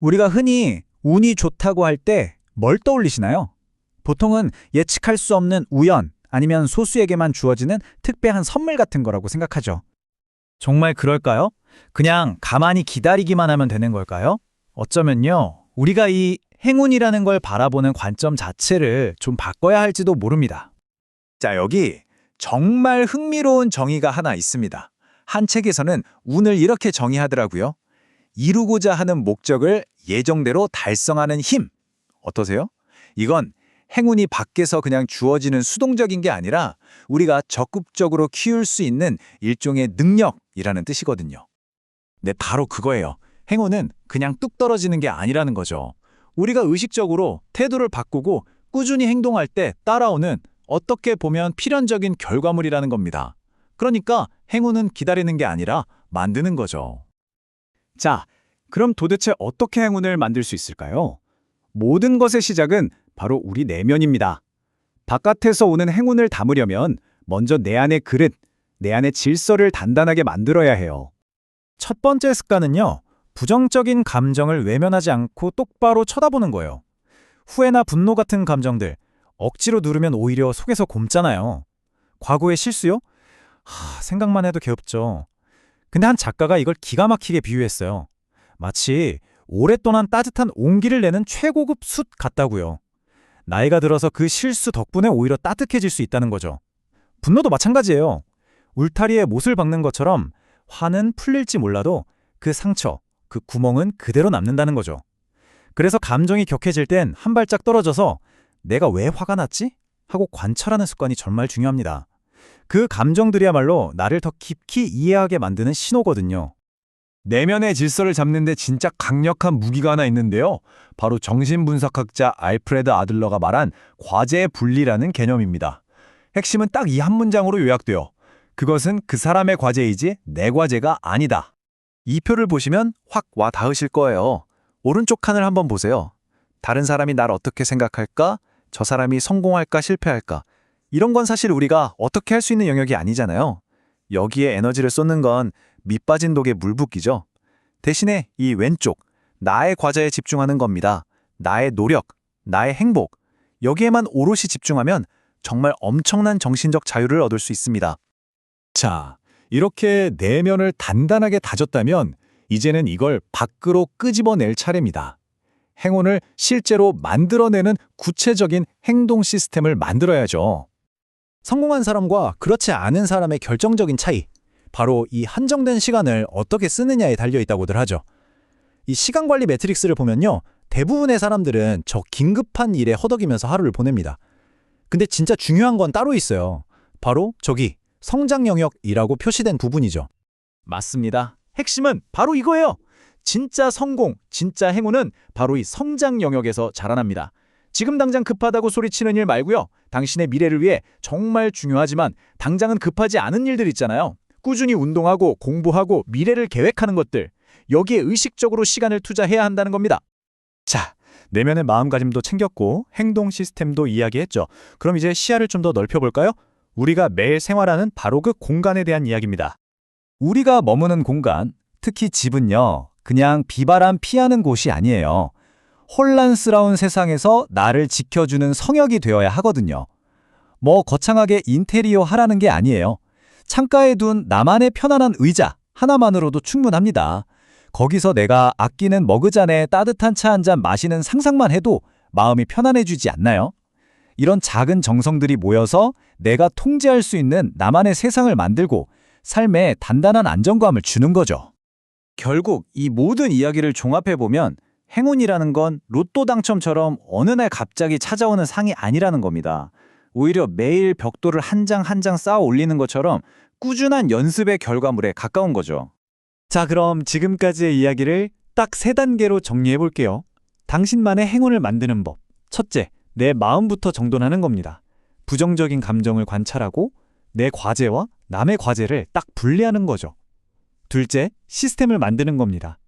우리가 흔히 운이 좋다고 할 때 뭘 떠올리시나요? 보통은 예측할 수 없는 우연 아니면 소수에게만 주어지는 특별한 선물 같은 거라고 생각하죠. 정말 그럴까요? 그냥 가만히 기다리기만 하면 되는 걸까요? 어쩌면요. 우리가 이 행운이라는 걸 바라보는 관점 자체를 좀 바꿔야 할지도 모릅니다. 자, 여기 정말 흥미로운 정의가 하나 있습니다. 한 책에서는 운을 이렇게 정의하더라고요. 이루고자 하는 목적을 예정대로 달성하는 힘. 어떠세요? 이건 행운이 밖에서 그냥 주어지는 수동적인 게 아니라 우리가 적극적으로 키울 수 있는 일종의 능력이라는 뜻이거든요. 네, 바로 그거예요. 행운은 그냥 뚝 떨어지는 게 아니라는 거죠. 우리가 의식적으로 태도를 바꾸고 꾸준히 행동할 때 따라오는 어떻게 보면 필연적인 결과물이라는 겁니다. 그러니까 행운은 기다리는 게 아니라 만드는 거죠. 자, 그럼 도대체 어떻게 행운을 만들 수 있을까요? 모든 것의 시작은 바로 우리 내면입니다. 바깥에서 오는 행운을 담으려면 먼저 내 안의 그릇, 내 안의 질서를 단단하게 만들어야 해요. 첫 번째 습관은요, 부정적인 감정을 외면하지 않고 똑바로 쳐다보는 거예요. 후회나 분노 같은 감정들, 억지로 누르면 오히려 속에서 곪잖아요. 과거의 실수요? 하, 생각만 해도 괴롭죠. 근데 한 작가가 이걸 기가 막히게 비유했어요. 마치 오랫동안 따뜻한 온기를 내는 최고급 숯 같다고요. 나이가 들어서 그 실수 덕분에 오히려 따뜻해질 수 있다는 거죠. 분노도 마찬가지예요. 울타리에 못을 박는 것처럼 화는 풀릴지 몰라도 그 상처, 그 구멍은 그대로 남는다는 거죠. 그래서 감정이 격해질 땐 한 발짝 떨어져서 내가 왜 화가 났지? 하고 관찰하는 습관이 정말 중요합니다. 그 감정들이야말로 나를 더 깊이 이해하게 만드는 신호거든요. 내면의 질서를 잡는데 진짜 강력한 무기가 하나 있는데요. 바로 정신분석학자 알프레드 아들러가 말한 과제 분리라는 개념입니다. 핵심은 딱 이 한 문장으로 요약돼요. 그것은 그 사람의 과제이지 내 과제가 아니다. 이 표를 보시면 확 와 닿으실 거예요. 오른쪽 칸을 한번 보세요. 다른 사람이 날 어떻게 생각할까? 저 사람이 성공할까 실패할까? 이런 건 사실 우리가 어떻게 할 수 있는 영역이 아니잖아요. 여기에 에너지를 쏟는 건 밑빠진 독에 물 붓기죠. 대신에 이 왼쪽, 나의 과제에 집중하는 겁니다. 나의 노력, 나의 행복. 여기에만 오롯이 집중하면 정말 엄청난 정신적 자유를 얻을 수 있습니다. 자, 이렇게 내면을 단단하게 다졌다면 이제는 이걸 밖으로 끄집어낼 차례입니다. 행운을 실제로 만들어내는 구체적인 행동 시스템을 만들어야죠. 성공한 사람과 그렇지 않은 사람의 결정적인 차이. 바로 이 한정된 시간을 어떻게 쓰느냐에 달려 있다고들 하죠. 이 시간 관리 매트릭스를 보면요. 대부분의 사람들은 저 긴급한 일에 허덕이면서 하루를 보냅니다. 근데 진짜 중요한 건 따로 있어요. 바로 저기 성장 영역이라고 표시된 부분이죠. 맞습니다. 핵심은 바로 이거예요. 진짜 성공, 진짜 행운은 바로 이 성장 영역에서 자라납니다. 지금 당장 급하다고 소리치는 일 말고요. 당신의 미래를 위해 정말 중요하지만 당장은 급하지 않은 일들 있잖아요. 꾸준히 운동하고 공부하고 미래를 계획하는 것들. 여기에 의식적으로 시간을 투자해야 한다는 겁니다. 자, 내면의 마음가짐도 챙겼고 행동 시스템도 이야기했죠. 그럼 이제 시야를 좀 더 넓혀볼까요? 우리가 매일 생활하는 바로 그 공간에 대한 이야기입니다. 우리가 머무는 공간, 특히 집은요, 그냥 비바람 피하는 곳이 아니에요. 혼란스러운 세상에서 나를 지켜주는 성역이 되어야 하거든요. 뭐 거창하게 인테리어 하라는 게 아니에요. 창가에 둔 나만의 편안한 의자 하나만으로도 충분합니다. 거기서 내가 아끼는 머그잔에 따뜻한 차 한 잔 마시는 상상만 해도 마음이 편안해지지 않나요? 이런 작은 정성들이 모여서 내가 통제할 수 있는 나만의 세상을 만들고 삶에 단단한 안정감을 주는 거죠. 결국 이 모든 이야기를 종합해 보면 행운이라는 건 로또 당첨처럼 어느 날 갑자기 찾아오는 상이 아니라는 겁니다. 오히려 매일 벽돌을 한 장 한 장 쌓아 올리는 것처럼 꾸준한 연습의 결과물에 가까운 거죠. 자, 그럼 지금까지의 이야기를 딱 세 단계로 정리해 볼게요. 당신만의 행운을 만드는 법. 첫째, 내 마음부터 정돈하는 겁니다. 부정적인 감정을 관찰하고 내 과제와 남의 과제를 딱 분리하는 거죠. 둘째, 시스템을 만드는 겁니다.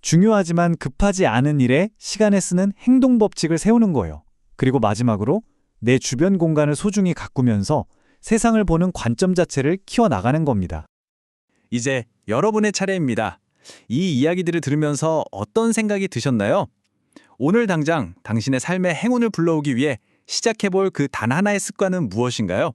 중요하지만 급하지 않은 일에 시간에 쓰는 행동 법칙을 세우는 거예요. 그리고 마지막으로 내 주변 공간을 소중히 가꾸면서 세상을 보는 관점 자체를 키워나가는 겁니다. 이제 여러분의 차례입니다. 이 이야기들을 들으면서 어떤 생각이 드셨나요? 오늘 당장 당신의 삶의 행운을 불러오기 위해 시작해볼 그 단 하나의 습관은 무엇인가요?